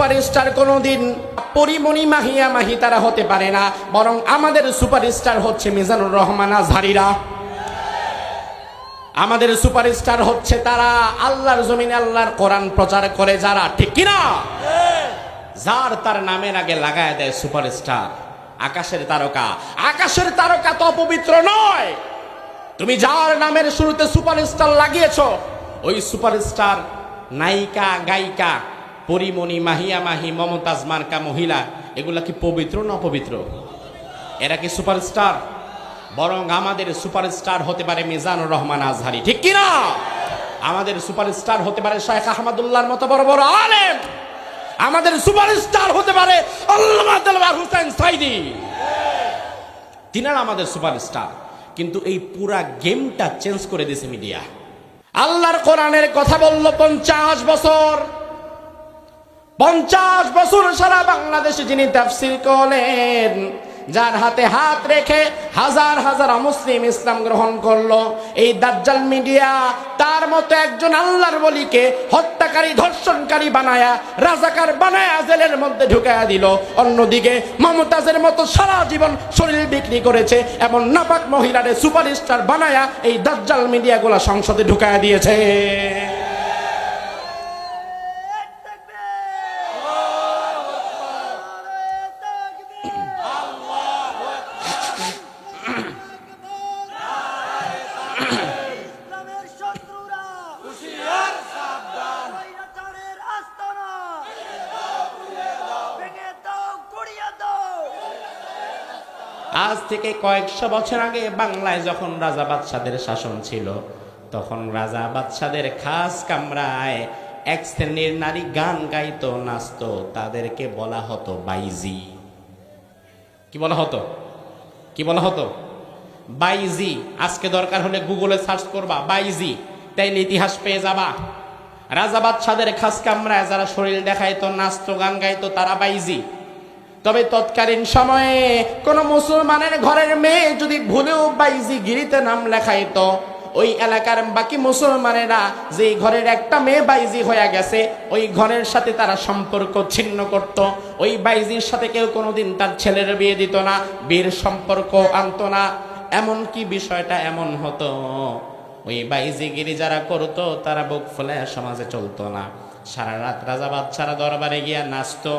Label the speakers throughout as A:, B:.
A: Superstar কোনোদিন পরিমণি মাহিয়া মাহি তারা হতে পারে না, বরং আমাদের সুপারস্টার হচ্ছে মিজানুর রহমান আজহারিরা। আমাদের সুপারস্টার হচ্ছে তারা আল্লাহর জমিনে আল্লাহর কোরআন প্রচার করে যারা, ঠিক কিনা? যার তার নামের আগে লাগায় দেয় সুপারস্টার। আকাশের তারকা। আকাশের তারকা তো অপবিত্র নয়। তুমি যার নামের শুরুতে সুপারস্টার লাগিয়েছো, ওই সুপারস্টার নায়িকা, গায়িকা পরিমণি, মাহিয়া, মাহি, মমতাজ, মার্কা, মহিলা, এগুলা কি পবিত্র না অপবিত্র? এরা কি সুপারস্টার? বরং আমাদের সুপারস্টার হতে পারে মিজানুর রহমান আজহারি, ঠিক কিনা? আমাদের সুপারস্টার হতে পারে শেখ আহমদুল্লাহর মতো বড় বড় আলেম। আমাদের সুপারস্টার হতে পারে আল্লামা দেলওয়ার হুসেন সাইদি। তিনারা আমাদের সুপারস্টার, কিন্তু এই পুরা গেমটা চেঞ্জ করে দিয়েছে মিডিয়া। আল্লাহর কোরআনের কথা বলল পঞ্চাশ বছর। পঞ্চাশ বছর সারা বাংলাদেশে যিনি তাফসির করলেন, যার হাতে হাত রেখে হাজার হাজার মুসলিম ইসলাম গ্রহণ করল। এই দাজ্জাল মিডিয়া তার মতো একজন আল্লাহর বলিকে হত্যাকারী, ধর্ষণকারী বানায়া, রাজাকার বানায়া জেলের মধ্যে ঢুকায়া দিল। অন্যদিকে মমতাজের মতো সারা জীবন শরীর বিক্রি করেছে, এমন নাপাক মহিলারে সুপারস্টার বানায়া এই দাজ্জাল মিডিয়াগুলো সংসদে ঢুকায়া দিয়েছে। থেকে কয়েকশো বছর আগে বাংলায় যখন রাজা বাদশাদের শাসন ছিল, তখন রাজা বাদশাদের খাস কামরায় এক শ্রেণির নারী গান গাইতো, নাচতো, তাদেরকে বলা হতো বাইজি। কি বলা হতো? কি বলা হতো? বাইজি, আজকে দরকার হলে গুগলে সার্চ করবা, বাইজি, তাইলে ইতিহাস পেয়ে যাবা। রাজা বাদশাদের খাস কামরায় যারা শরীর দেখাইতো, নাচতো, গান গাইতো, তারা বাইজি। তবে তৎকালীন সময়ে কোন মুসলমানের ঘরের মেয়ে যদি ভুলেও বাইজি গিরিতে নাম লেখাইতো, ওই এলাকার বাকি মুসলমানেরা যে ঘরের একটা মেয়ে বাইজি হয়ে গেছে, ওই ঘরের সাথে তারা সম্পর্ক ছিন্ন করত। ওই বাইজির সাথে কেউ কোনোদিন তার ছেলের বিয়ে দিত না বীর সম্পর্ক আনতো না। এমন কি বিষয়টা এমন হতো, ওই বাইজিগিরি যারা করতো, তারা বুক ফুলে সমাজে চলতো না। সারা রাত রাজা বাচ্চারা দরবারে গিয়া নাচতো।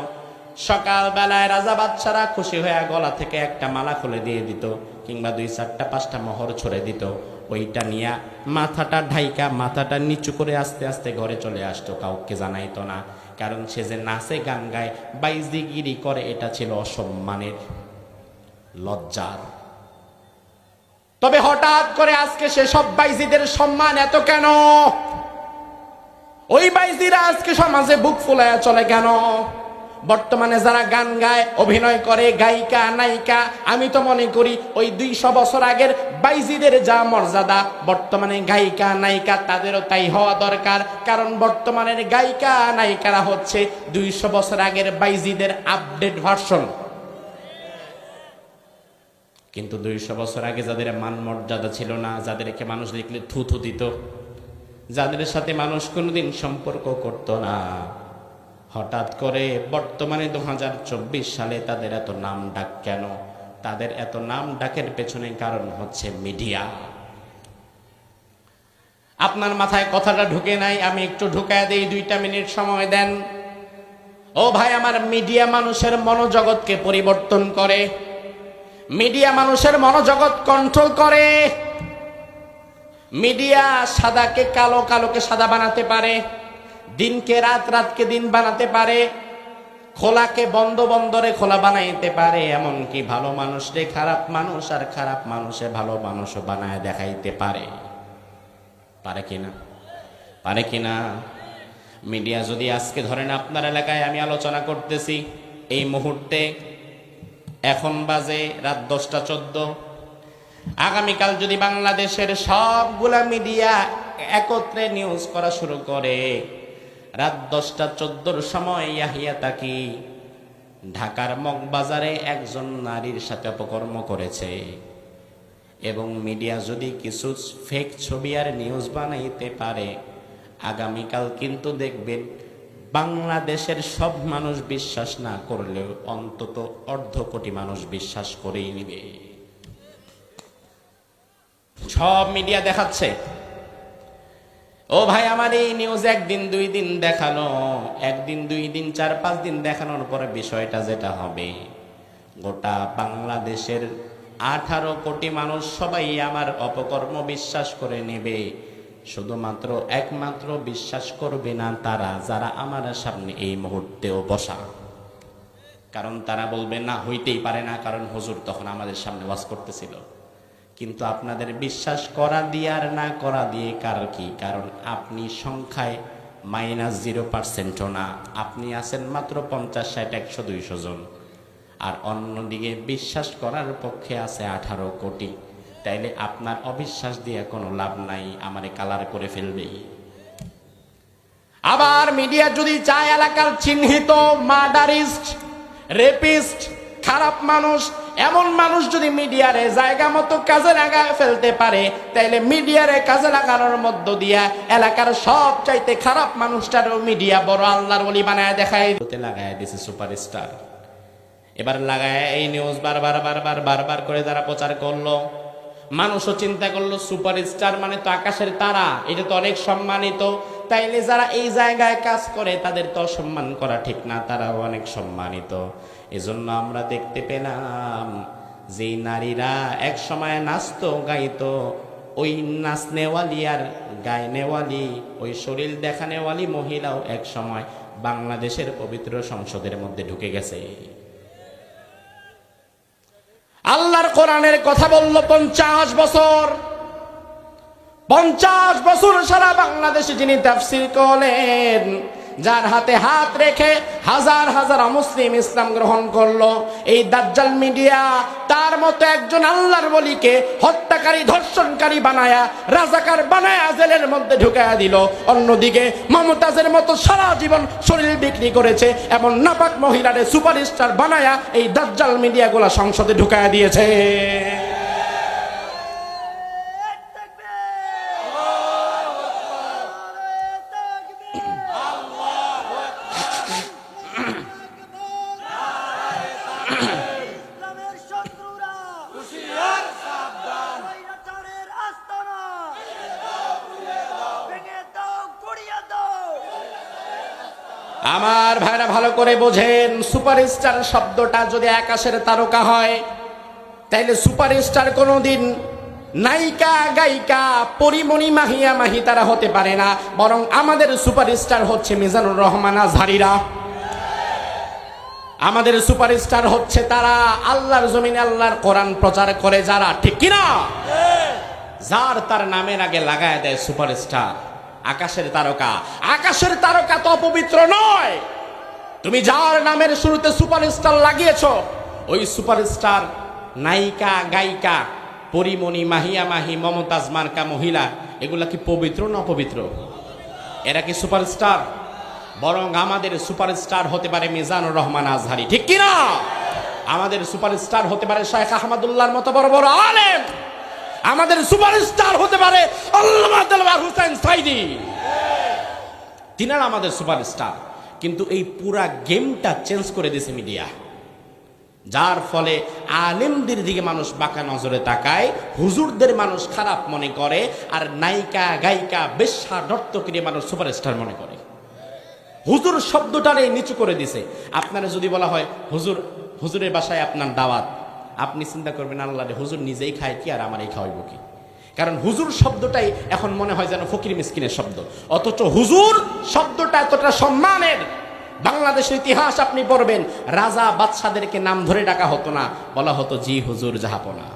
A: সকালবেলায় রাজা বাচ্চারা খুশি হয়ে গলা থেকে একটা মালা খুলে দিয়ে দিত, কিংবা দুই চারটা পাঁচটা মোহর ছড়ে দিত। ওইটা নিয়ে মাথাটা ঢাইকা, মাথাটা নিচু করে আস্তে আস্তে ঘরে চলে আসতো, কাউকে জানাইতো না। কারণ সে যে নাচে গান গায়, বাইজিগিরি করে, এটা ছিল অসম্মানের লজ্জার। তবে হঠাৎ করে আজকে সে সব বাইজিদের সম্মান এত কেন? ওই বাইজিরা আজকে সমাজে বুক ফুলায়া চলে কেন? বর্তমানে যারা গান গায়, অভিনয় করে, গায়িকা, নায়িকা, আমি তো মনে করি ওই দুইশো বছর আগের বাইজিদের যা মর্যাদা, বর্তমানে গায়িকা, নায়িকা, তাদেরও তাই হওয়া দরকার। কারণ বর্তমানের গায়িকা, নায়িকারা হচ্ছে দুইশো বছর আগের বাইজিদের আপডেট ভার্সন। কিন্তু দুইশো বছর আগে যাদের মান মর্যাদা ছিল না, যাদেরকে মানুষ দেখলে থু থু দিত, যাদের সাথে মানুষ কোনোদিন সম্পর্ক করত না। হঠাৎ করে বর্তমানে দু হাজার চব্বিশ সালে তাদের এত নাম ডাক কেন? তাদের এত নাম ডাকের পেছনে কারণ হচ্ছে মিডিয়া। আপনার মাথায় কথাটা ঢুকে নাই, আমি একটু ঢুকায় দিই, দুইটা মিনিট সময় দেন। ও ভাই, আমার মিডিয়া মানুষের মনোজগৎকে পরিবর্তন করে। মিডিয়া মানুষের মনোজগৎ কন্ট্রোল করে। মিডিয়া সাদাকে কালো, কালোকে সাদা বানাতে পারে। দিনকে রাত, রাতকে দিন বানাতে পারে, খোলাকে বন্ধ বন্দরে খোলা বানাইতে পারে, এমনকি ভালো মানুষরে খারাপ মানুষ আর খারাপ মানুষে ভালো মানুষও বানায় দেখাইতে পারে। পারে কিনা পারে কিনা মিডিয়া যদি আজকে ধরেন আপনার এলাকায় আমি আলোচনা করতেছি, এই মুহূর্তে এখন বাজে রাত দশটা চোদ্দ। আগামীকাল যদি বাংলাদেশের সবগুলা মিডিয়া একত্রে নিউজ করা শুরু করে রাত দশটা চোদ্দোর সময় ইয়াহিয়া তাকি ঢাকার মগবাজারে একজন নারীর সাথে অপকর্ম করেছে। এবং মিডিয়া যদি কিছু ফেক ছবি আর নিউজ বানাইতে পারে, আগামীকাল কিন্তু দেখবেন বাংলাদেশের সব মানুষ বিশ্বাস না করলেও অন্তত অর্ধ কোটি মানুষ বিশ্বাস করেই নিবে। সব মিডিয়া দেখাচ্ছে। ও ভাই, আমার এই নিউজ একদিন, দুই দিন দেখানো। একদিন, দুই দিন, চার, পাঁচ দিন দেখানোর পরে বিষয়টা যেটা হবে, গোটা বাংলাদেশের আঠারো কোটি মানুষ সবাই আমার অপকর্ম বিশ্বাস করে নেবে। শুধুমাত্র একমাত্র বিশ্বাস করবে না তারা, যারা আমার সামনে এই মুহূর্তেও বসা। কারণ তারা বলবে, না, হইতেই পারে না। কারণ হুজুর তখন আমাদের সামনে ওয়াজ করতেছিল। কিন্তু আপনাদের বিশ্বাস করা দিয়ে আর না করা দিয়ে কার কি? কারণ আপনি সংখ্যায় মাইনাস জিরো পার্সেন্টও না। আপনি আছেন মাত্র পঞ্চাশ, ষাট, একশো, দুইশো জন। আর অন্যদিকে বিশ্বাস করার পক্ষে আছে আঠারো কোটি। তাইলে আপনার অবিশ্বাস দিয়ে কোনো লাভ নাই, আমারে কালার করে ফেলবেই আবার মিডিয়া যদি চায় এলাকার চিহ্নিত মার্ডারিস্ট রেপিস্ট খারাপ মানুষ এমন মানুষ যদি মিডিয়ারে জায়গা মতো কাজে লাগা ফেলতে পারে, তাইলে মিডিয়ারে কাজে লাগানোর মধ্য দিয়া এলাকার সব চাইতে খারাপ মানুষটারও মিডিয়া বড় আল্লাহর বলি বানায় দেখায় লাগায় দিছে সুপারস্টার। এবার লাগায় এই নিউজ বারবার বারবার বারবার করে যারা প্রচার করল। মানুষও চিন্তা করল, সুপারস্টার মানে তো আকাশের তারা। এটা তো অনেক সম্মানিত। তাইলে যারা এই জায়গায় কাজ করে, তাদের তো সম্মান করা ঠিক না, তারাও অনেক সম্মানিত। এজন্য আমরা দেখতে পেলাম যে নারীরা এক সময় নাচতো, গাইতো, ওই নাচনেওয়ালি আর গায়নেওয়ালি ওই শরীর দেখানেওয়ালি মহিলাও এক সময় বাংলাদেশের পবিত্র সংসদের মধ্যে ঢুকে গেছে। আল্লাহর কোরআনের কথা বলল পঞ্চাশ বছর। পঞ্চাশ বছর সারা বাংলাদেশে যিনি তাফসির করলেন, যার হাতে হাত রেখে হাজার হাজার মুসলিম ইসলাম গ্রহণ করল, এই দাজ্জাল মিডিয়া তার মতো একজন আল্লাহর বলিকে হত্যাকারী, ধর্ষণকারী বানায়া, রাজাকার বানায়া জেলের মধ্যে ঢুকায়া দিল। অন্যদিকে মমতাজের মতো সারা জীবন শরীর বিক্রি করেছে, এমন নাপাক মহিলারে সুপারস্টার বানায়া এই দাজ্জাল মিডিয়াগুলা সংসদে ঢুকায়া দিয়েছে। আমার ভাইরা ভালো করে বোঝেন, সুপারস্টার শব্দটা যদি আকাশের তারকা হয়, তাইলে সুপারস্টার কোনোদিন নায়িকা, গায়িকা, পরিমণি, মাহিয়া মাহি তারা হতে পারে না, বরং আমাদের সুপারস্টার হচ্ছে মিজানুর রহমান আজহারিরা। আমাদের সুপারস্টার হচ্ছে তারা আল্লাহর জমিনে আল্লাহর কোরআন প্রচার করে যারা, ঠিক কিনা? যার তার নামের আগে লাগায় দেয় সুপারস্টার, আকাশের তারকা। আকাশের তারকা তো অপবিত্র নয়। তুমি যার নামের শুরুতে সুপারস্টার লাগিয়েছ, ওই সুপারস্টার নায়িকা, গায়িকা, পরিমণি, মাহিয়া মাহি, মমতাজ মার্কা, মহিলা, এগুলা কি পবিত্র না অপবিত্র? এরা কি সুপারস্টার? বরং আমাদের সুপারস্টার হতে পারে মিজানুর রহমান আজহারি, ঠিক কিনা? আমাদের সুপারস্টার হতে পারে শেখ আহমদুল্লাহর মতো বড় বড় আলেম। আমাদের সুপারস্টার হতে পারে আল্লাহ হুসেন সাইদি। তিনারা আমাদের সুপারস্টার। কিন্তু এই পুরা গেমটা চেঞ্জ করে দিয়েছে মিডিয়া। যার ফলে আলেমদের দিকে মানুষ বাঁকা নজরে তাকায়, হুজুরদের মানুষ খারাপ মনে করে, আর নায়িকা, গায়িকা, বেশ্যা, নর্তকীরে মানুষ সুপারস্টার মনে করে। হুজুর শব্দটারে নিচু করে দিছে। আপনারা যদি বলা হয়, হুজুর, হুজুরের বাসায় আপনার দাওয়াত। আপনি চিন্তা করবেন, আল্লাহ হুজুর নিজেই খায়, কি আর আমারই খাওয়াইব কি? কারণ হুজুর শব্দটাই এখন মনে হয় যেন ফকির মিসকিনের শব্দ। অথচ হুজুর শব্দটা এতটা সম্মানের। বাংলাদেশের ইতিহাস আপনি পড়বেন, রাজা বাদশাদেরকে নাম ধরে ডাকা হতো না, বলা হতো, জি হুজুর, জাহাপনা।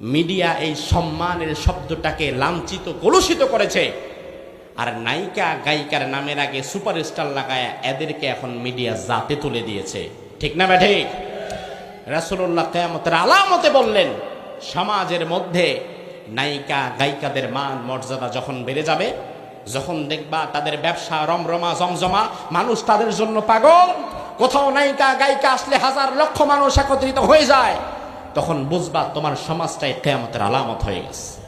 A: মিডিয়া এই সম্মানের শব্দটাকে লাঞ্ছিত, কলুষিত করেছে। আর নায়িকা, গায়িকার নামের আগে সুপারস্টার লাগায় এদেরকে এখন মিডিয়া জাতে তুলে দিয়েছে। ঠিক না ব্যাঠে? রাসুল্লাহ কেয়ামতের আলামতে বললেন, সমাজের মধ্যে নায়িকা, গায়িকাদের মান, মর্যাদা যখন বেড়ে যাবে, যখন দেখবা তাদের ব্যবসা রমরমা, জমজমা, মানুষ তাদের জন্য পাগল, কোথাও নায়িকা, গায়িকা আসলে হাজার লক্ষ মানুষ একত্রিত হয়ে যায়, তখন বুঝবা তোমার সমাজটাই কেয়ামতের আলামত হয়ে গেছে।